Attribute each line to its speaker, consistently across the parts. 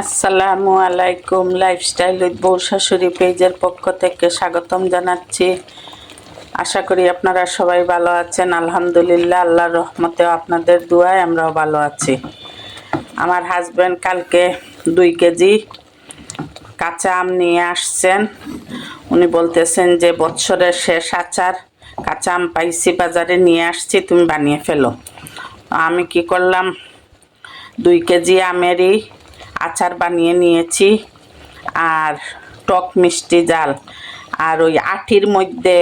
Speaker 1: আসসালামু আলাইকুম lifestyle with বউ শাশুড়ি পেজের পক্ষ থেকে স্বাগতম জানাচ্ছি। আশা করি আপনারা সবাই ভালো আছেন। আলহামদুলিল্লাহ, আল্লাহর রহমতেও আপনাদের দুয়ায় আমরাও ভালো আছি। আমার হাজব্যান্ড কালকে দুই কেজি কাঁচা আম নিয়ে আসছেন। উনি বলতেছেন যে, বৎসরের শেষ আচার কাঁচা আম পাইছি, বাজারে নিয়ে আসছি, তুমি বানিয়ে ফেলো। আমি কি করলাম? দুই কেজি আমেরই আচার বানিয়ে নিয়েছি আর টক মিষ্টি জাল। আর ওই আটির মধ্যে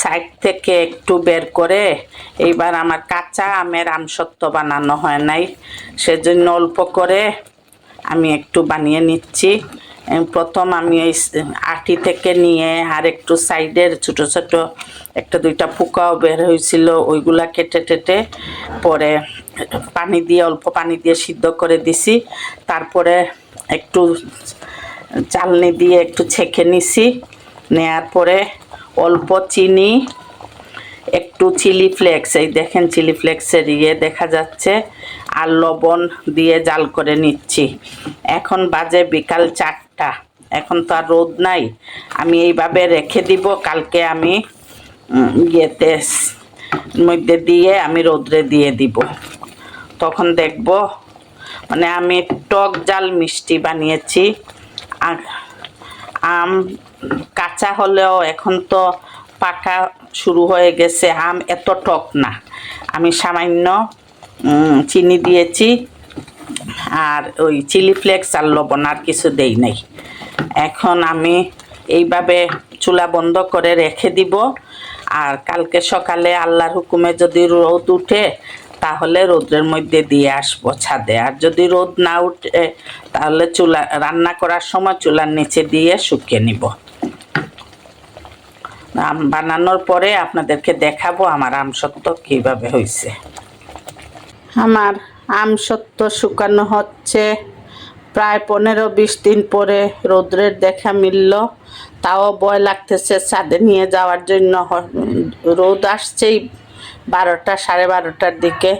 Speaker 1: সাইড থেকে একটু বের করে এইবার আমার কাঁচা আমের আমসত্ব বানানো হয় নাই। সেজন্য অল্প করে আমি একটু বানিয়ে নিচ্ছি। প্রথম আমি এই আটি থেকে নিয়ে আর একটু সাইডের ছোট ছোট একটা দুইটা পোকাও বের হয়েছিল, ওইগুলা কেটে টেটে পরে পানি দিয়ে, অল্প পানি দিয়ে সিদ্ধ করে দিছি। তারপরে একটু চালনি দিয়ে একটু ছেঁকে নিছি। নেয়ার পরে অল্প চিনি, একটু চিলি ফ্লেক্স। এই দেখেন চিলি ফ্লেক্সের ইয়ে দেখা যাচ্ছে। আর লবণ দিয়ে জাল করে নিচ্ছি। এখন বাজে বিকাল চারটা। এখন তো আর রোদ নাই। আমি এইভাবে রেখে দিব। কালকে আমি ইয়েতে মধ্যে দিয়ে আমি রোদ্রে দিয়ে দিব। তখন দেখব। মানে আমি টক জাল মিষ্টি বানিয়েছি। আম কাঁচা হলেও এখন তো পাকা শুরু হয়ে গেছে। আম এত টক না। আমি সামান্য চিনি দিয়েছি। আর ওই চিলি ফ্লেক্স আর লবণ আর কিছু দেই নাই। এখন আমি এইভাবে চুলা বন্ধ করে রেখে দিব। আর কালকে সকালে আল্লাহর হুকুমে যদি রোদ উঠে তাহলে রোদের মধ্যে দিয়ে আসব ছাদে। আর যদি রোদ না উঠে, তাহলে চুলা, রান্না করার সময় চুলার নিচে দিয়ে শুকিয়ে নিব। আম বানানোর পরে আপনাদেরকে দেখাবো আমার আম সত্য কীভাবে হয়েছে আমার আম সত্য শুকানো হচ্ছে। প্রায় পনেরো বিশ দিন পরে রৌদ্রের দেখা মিলল। তাও ভয় লাগতেছে ছাদে নিয়ে যাওয়ার জন্য। রোদ আসছেই বারোটা, সাড়ে বারোটার দিকে।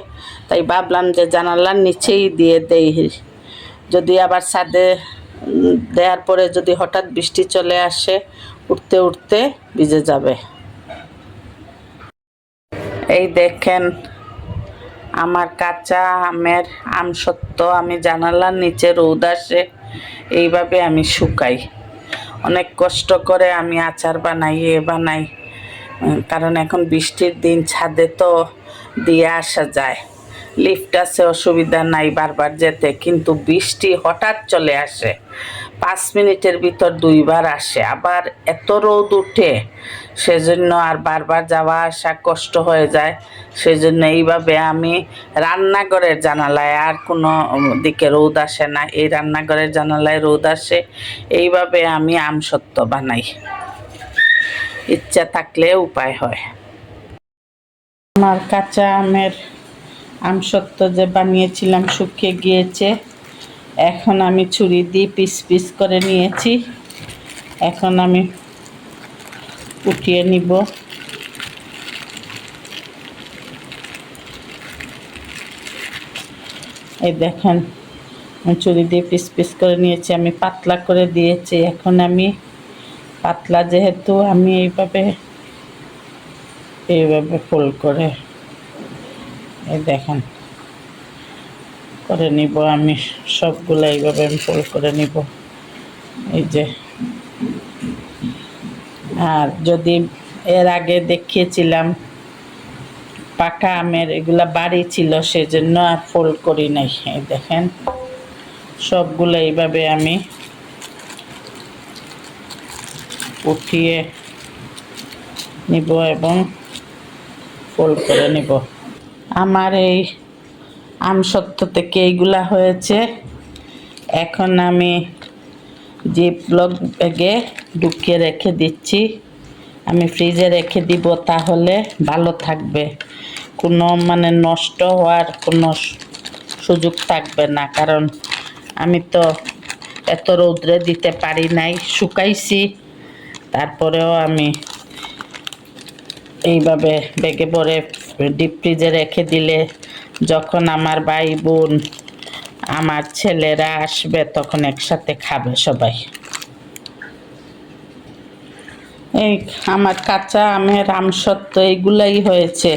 Speaker 1: তাই ভাবলাম যে জানালার নিচেই দিয়ে দেই। যদি আবার ছাদে দেওয়ার পরে যদি হঠাৎ বৃষ্টি চলে আসে, উঠতে উঠতে ভিজে যাবে। এই দেখেন, আমার কাঁচা আমের আম সত্য, আমি জানালার নিচে রোদ আসে, এইভাবে আমি শুকাই। অনেক কষ্ট করে আমি আচার বানাই, এ বানাই। কারণ এখন বৃষ্টির দিন ছাদে তো দিয়ে আসা যায়। লিফট আছে, অসুবিধা নাই, বারবার যেতে। কিন্তু বৃষ্টি হঠাৎ চলে আসে। পাঁচ মিনিটের ভিতর দুইবার আসে। আবার এত রোদ উঠে, সেজন্য আর বারবার যাওয়া আসা কষ্ট হয়ে যায়। সেজন্য এইভাবে আমি রান্নাঘরের জানালায় আর কোনো দিকে রোদ আসে না। এই রান্নাঘরের জানালায় রোদ আসে। এইভাবে আমি আমসত্ব বানাই। ইচ্ছা থাকলে উপায় হয়। আমার কাঁচা আমের আমসত্ব যে বানিয়েছিলাম শুকিয়ে গিয়েছে, এখন আমি ছুরি দিয়ে পিস পিস করে নিয়েছি। এখন আমি উঠিয়ে নিব। এই দেখেন আমি ছুরি দিয়ে পিস পিস করে নিয়েছি, আমি পাতলা করে দিয়েছি। এখন আমি পাতলা যেহেতু, আমি এইভাবে এইভাবে ফোল্ড করে, এই দেখেন, করে নিব আমি, সবগুলো এইভাবে আমি ফোল্ড করে নিব। এই যে, আর যদি এর আগে দেখিয়েছিলাম, পাকা আমের এগুলা বাড়ি ছিল, সেজন্য আর ফোল্ড করি নাই, এই দেখেন, সবগুলো এইভাবে আমি উঠিয়ে নিব এবং ফোল্ড করে নিব। আমার এই আমসত্ব থেকে এইগুলা হয়েছে। এখন আমি যে লক ব্যাগে ঢুকিয়ে রেখে দিচ্ছি, আমি ফ্রিজে রেখে দিব তাহলে ভালো থাকবে। কোনো মানে নষ্ট হওয়ার কোনো সুযোগ থাকবে না, কারণ আমি তো এত রৌদ্রে দিতে পারি নাই, শুকাইছি। তারপরেও আমি এইভাবে ব্যাগে পরে ডিপ ফ্রিজে রেখে দিলে যখন আমার ভাই বোন, আমার ছেলেরা আসবে তখন একসাথে খাবে সবাই। এই আমার কাঁচা আমের আমসত্ব এইগুলাই হয়েছে।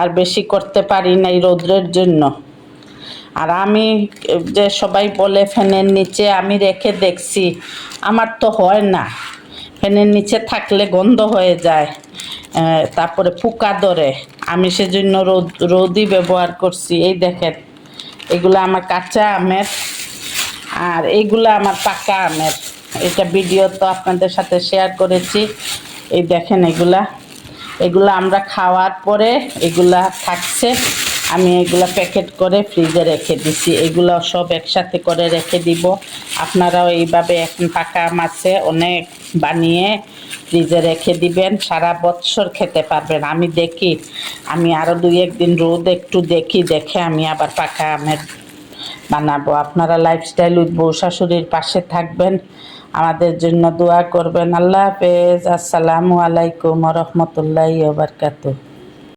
Speaker 1: আর বেশি করতে পারি নাই রৌদ্রের জন্য। আর আমি যে সবাই বলে ফ্যানের নিচে আমি রেখে দেখছি, আমার তো হয় না। ফ্যানের নিচে থাকলে গন্ধ হয়ে যায় তারপরে পোকা ধরে। আমি সেজন্য রোদ, রোদই ব্যবহার করছি। এই দেখেন, এগুলো আমার কাঁচা আমের আর এইগুলো আমার পাকা আমের। এটা ভিডিও তো আপনাদের সাথে শেয়ার করেছি। এই দেখেন এগুলা। এগুলো আমরা খাওয়ার পরে এগুলা থাকছে। আমি এগুলা প্যাকেট করে ফ্রিজে রেখে দিছি। এগুলো সব একসাথে করে রেখে দিব। আপনারাও এইভাবে এখন পাকা আম আছে, অনেক বানিয়ে ফ্রিজে রেখে দিবেন, সারা বছর খেতে পারবেন। আমি দেখি, আমি আরও দুই একদিন রোদ একটু দেখি, দেখে আমি আবার পাকা আমের বানাবো। আপনারা লাইফস্টাইল বউ শাশুড়ির পাশে থাকবেন। আমাদের জন্য দোয়া করবেন। আল্লাহ হাফেজ। আসসালামু আলাইকুম রহমতুল্লাহ বারকাতুহ।